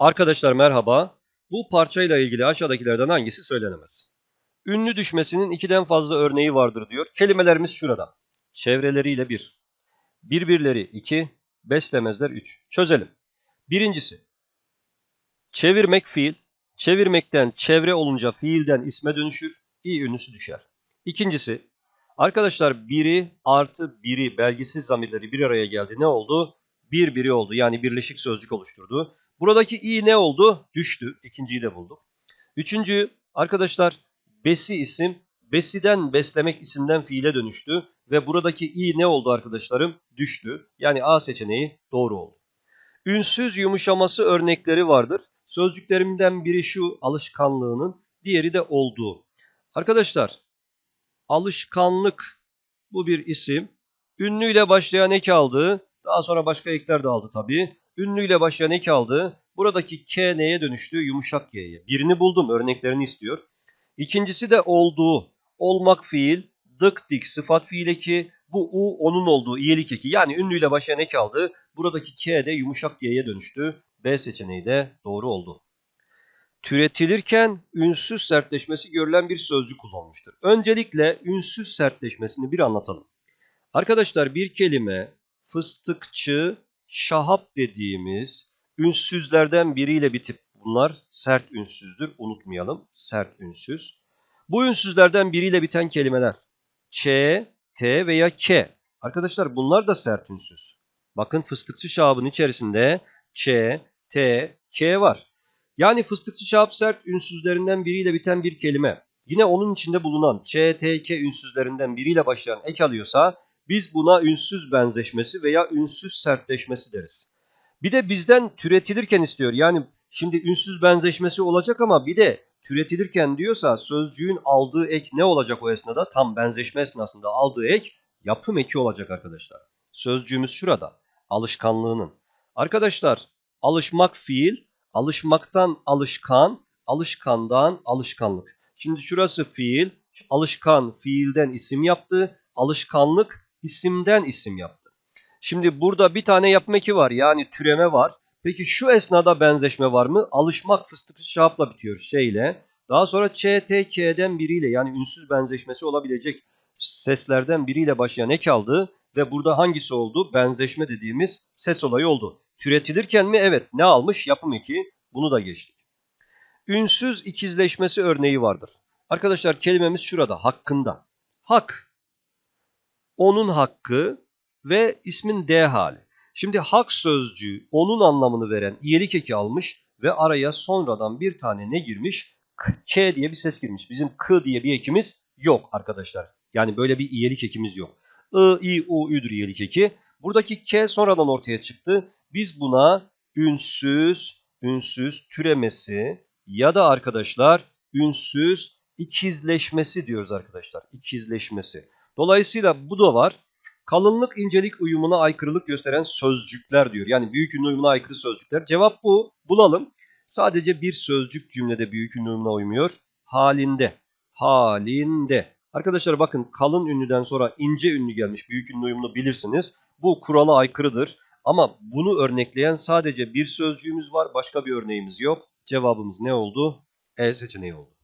Arkadaşlar merhaba. Bu parçayla ilgili aşağıdakilerden hangisi söylenemez? Ünlü düşmesinin ikiden fazla örneği vardır diyor. Kelimelerimiz şurada. Çevreleriyle 1. Birbirleri 2. Beslemezler 3. Çözelim. Birincisi. Çevirmek fiil. Çevirmekten çevre olunca fiilden isme dönüşür. İ ünlüsü düşer. İkincisi. Arkadaşlar biri artı biri belgisiz zamirleri bir araya geldi. Ne oldu? Bir biri oldu. Yani birleşik sözcük oluşturdu. Buradaki i ne oldu? Düştü. İkinciyi de bulduk. Üçüncü arkadaşlar besi isim. Besiden beslemek isimden fiile dönüştü. Ve buradaki i ne oldu arkadaşlarım? Düştü. Yani A seçeneği doğru oldu. Ünsüz yumuşaması örnekleri vardır. Sözcüklerimden biri şu alışkanlığının, diğeri de olduğu. Arkadaşlar alışkanlık bu bir isim. Ünlüyle başlayan ek aldı. Daha sonra başka ekler de aldı tabii. Ünlüyle başlayan ek aldı. Buradaki K neye dönüştü? Yumuşak Y'ye. Birini buldum. Örneklerini istiyor. İkincisi de olduğu. Olmak fiil. Dık dik sıfat fiil eki. Bu U onun olduğu iyelik eki. Yani ünlüyle başlayan ek aldı. Buradaki K de yumuşak Y'ye dönüştü. B seçeneği de doğru oldu. Türetilirken ünsüz sertleşmesi görülen bir sözcük kullanmıştır. Öncelikle ünsüz sertleşmesini bir anlatalım. Arkadaşlar bir kelime fıstıkçı, şahap dediğimiz ünsüzlerden biriyle bitip bunlar sert ünsüzdür. Unutmayalım sert ünsüz. Bu ünsüzlerden biriyle biten kelimeler ç, t veya k. Arkadaşlar bunlar da sert ünsüz. Bakın fıstıkçı şahabın içerisinde ç, t, k var. Yani fıstıkçı şahap sert ünsüzlerinden biriyle biten bir kelime. Yine onun içinde bulunan ç, t, k ünsüzlerinden biriyle başlayan ek alıyorsa biz buna ünsüz benzeşmesi veya ünsüz sertleşmesi deriz. Bir de bizden türetilirken istiyor. Yani şimdi ünsüz benzeşmesi olacak ama bir de türetilirken diyorsa sözcüğün aldığı ek ne olacak o esnada? Tam benzeşme esnasında aldığı ek yapım eki olacak arkadaşlar. Sözcüğümüz şurada. Alışkanlığının. Arkadaşlar alışmak fiil, alışmaktan alışkan, alışkandan alışkanlık. Şimdi şurası fiil, alışkan fiilden isim yaptı, alışkanlık isimden isim yaptı. Şimdi burada bir tane yapma eki var yani türeme var. Peki şu esnada benzeşme var mı? Alışmak fıstıklı şahapla bitiyor şeyle. Daha sonra ç, t, k'den biriyle yani ünsüz benzeşmesi olabilecek seslerden biriyle başlayan ek aldı. Ve burada hangisi oldu? Benzeşme dediğimiz ses olayı oldu. Türetilirken mi? Evet. Ne almış? Yapım eki. Bunu da geçtik. Ünsüz ikizleşmesi örneği vardır. Arkadaşlar kelimemiz şurada. Hakkında. Hak onun hakkı ve ismin D hali. Şimdi hak sözcüğü onun anlamını veren iyelik eki almış ve araya sonradan bir tane ne girmiş? K diye bir ses girmiş. Bizim K diye bir ekimiz yok arkadaşlar. Yani böyle bir iyelik ekimiz yok. I, I, U, Ü'dür iyelik eki. Buradaki K sonradan ortaya çıktı. Biz buna ünsüz, ünsüz türemesi ya da arkadaşlar ünsüz ikizleşmesi diyoruz arkadaşlar. İkizleşmesi. Dolayısıyla bu da var. Kalınlık incelik uyumuna aykırılık gösteren sözcükler diyor. Yani büyük ünlü uyumuna aykırı sözcükler. Cevap bu. Bulalım. Sadece bir sözcük cümlede büyük ünlü uyumuna uymuyor. Halinde. Halinde. Arkadaşlar bakın kalın ünlüden sonra ince ünlü gelmiş büyük ünlü uyumunu bilirsiniz. Bu kurala aykırıdır. Ama bunu örnekleyen sadece bir sözcüğümüz var. Başka bir örneğimiz yok. Cevabımız ne oldu? E seçeneği oldu.